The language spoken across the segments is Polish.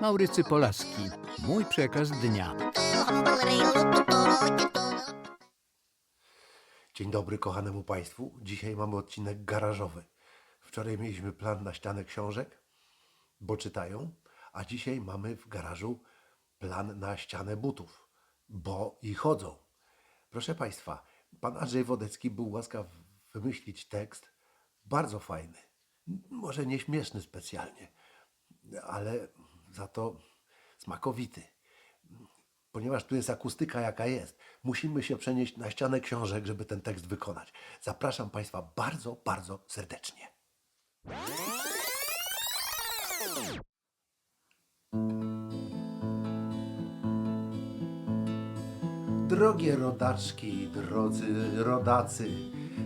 Maurycy Polaski. Mój przekaz dnia. Dzień dobry kochanemu Państwu. Dzisiaj mamy odcinek garażowy. Wczoraj mieliśmy plan na ścianę książek, bo czytają, a dzisiaj mamy w garażu plan na ścianę butów, bo i chodzą. Proszę Państwa, pan Andrzej Wodecki był łaskaw wymyślić tekst bardzo fajny. Może nie śmieszny specjalnie, ale za to smakowity ponieważ tu jest akustyka jaka jest, musimy się przenieść na ścianę książek, żeby ten tekst wykonać. Zapraszam Państwa bardzo, bardzo serdecznie. Drogie rodaczki, drodzy rodacy,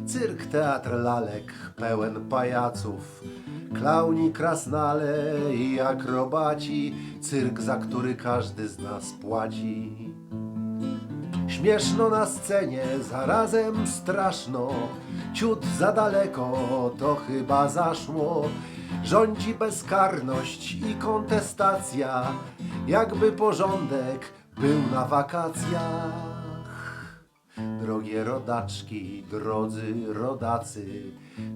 cyrk, teatr lalek pełen pajaców, klauni, krasnale i akrobaci, cyrk, za który każdy z nas płaci. Śmieszno na scenie, zarazem straszno, ciut za daleko, to chyba zaszło. Rządzi bezkarność i kontestacja, jakby porządek był na wakacjach. Drogie rodaczki, drodzy rodacy,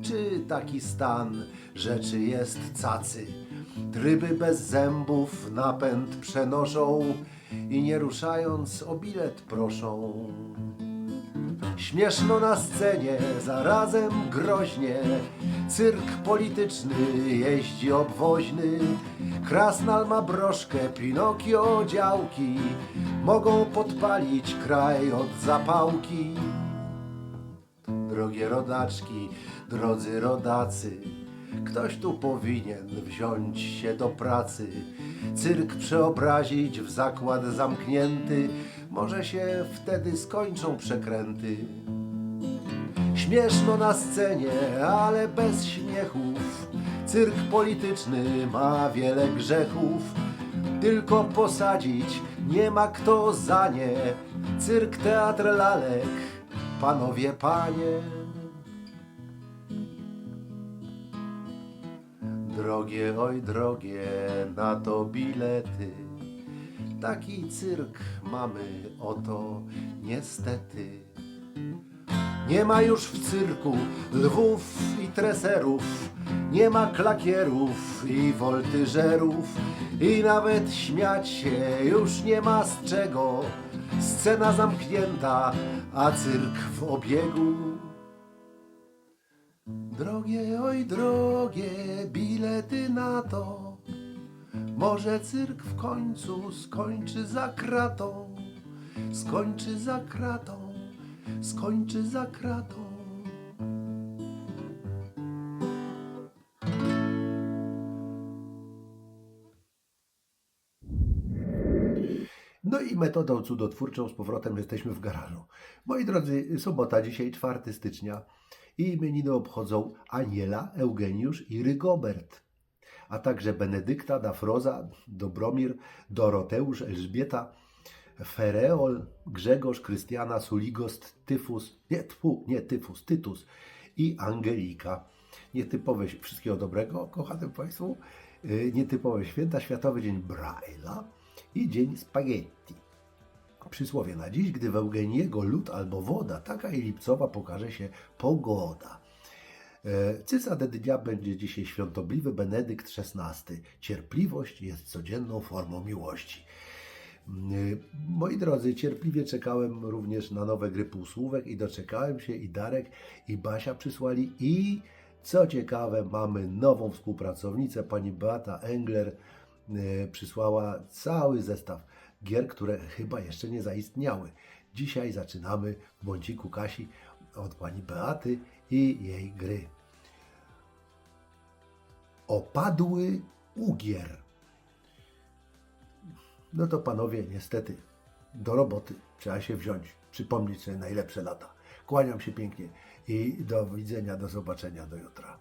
czy taki stan rzeczy jest cacy? Tryby bez zębów napęd przenoszą i nie ruszając o bilet proszą. Śmieszno na scenie, zarazem groźnie, cyrk polityczny jeździ obwoźny, Krasnal ma broszkę, Pinokio działki, mogą podpalić kraj od zapałki. Drogie rodaczki, drodzy rodacy, ktoś tu powinien wziąć się do pracy. Cyrk przeobrazić w zakład zamknięty, może się wtedy skończą przekręty. Śmieszno na scenie, ale bez śmiechów. Cyrk polityczny ma wiele grzechów. Tylko posadzić nie ma kto za nie. Cyrk, teatr lalek, panowie, panie. Drogie, oj drogie, na to bilety. Taki cyrk mamy oto niestety. Nie ma już w cyrku lwów i treserów, nie ma klakierów i woltyżerów i nawet śmiać się już nie ma z czego. Scena zamknięta, a cyrk w obiegu. Drogie, oj drogie, bilety na to. Może cyrk w końcu skończy za kratą, skończy za kratą, skończy za kratą. No i metodą cudotwórczą z powrotem jesteśmy w garażu. Moi drodzy, sobota, dzisiaj 4 stycznia. I imieniny obchodzą Aniela, Eugeniusz i Rygobert, a także Benedykta, Dafroza, Dobromir, Doroteusz, Elżbieta, Fereol, Grzegorz, Krystiana, Suligost, Tyfus, nie, tfu, nie Tyfus, Tytus i Angelika. Nietypowe, wszystkiego dobrego, kochanym Państwu, Yy, nietypowe święta, Światowy Dzień Braille'a i Dzień Spaghetti. Przysłowie na dziś, gdy w Eugeniego lód albo woda, taka i lipcowa pokaże się pogoda. E, Cycadet dnia będzie dzisiaj świątobliwy Benedykt XVI. Cierpliwość jest codzienną formą miłości. Mm, Moi drodzy, cierpliwie czekałem również na nowe gry półsłówek i doczekałem się i Darek i Basia przysłali i co ciekawe mamy nową współpracownicę, pani Beata Engler e, przysłała cały zestaw gier, które chyba jeszcze nie zaistniały. Dzisiaj zaczynamy w bąciku Kasi od pani Beaty i jej gry. Opadły ugier. No to panowie, niestety, do roboty trzeba się wziąć, przypomnieć sobie najlepsze lata. Kłaniam się pięknie i do widzenia, do zobaczenia, do jutra.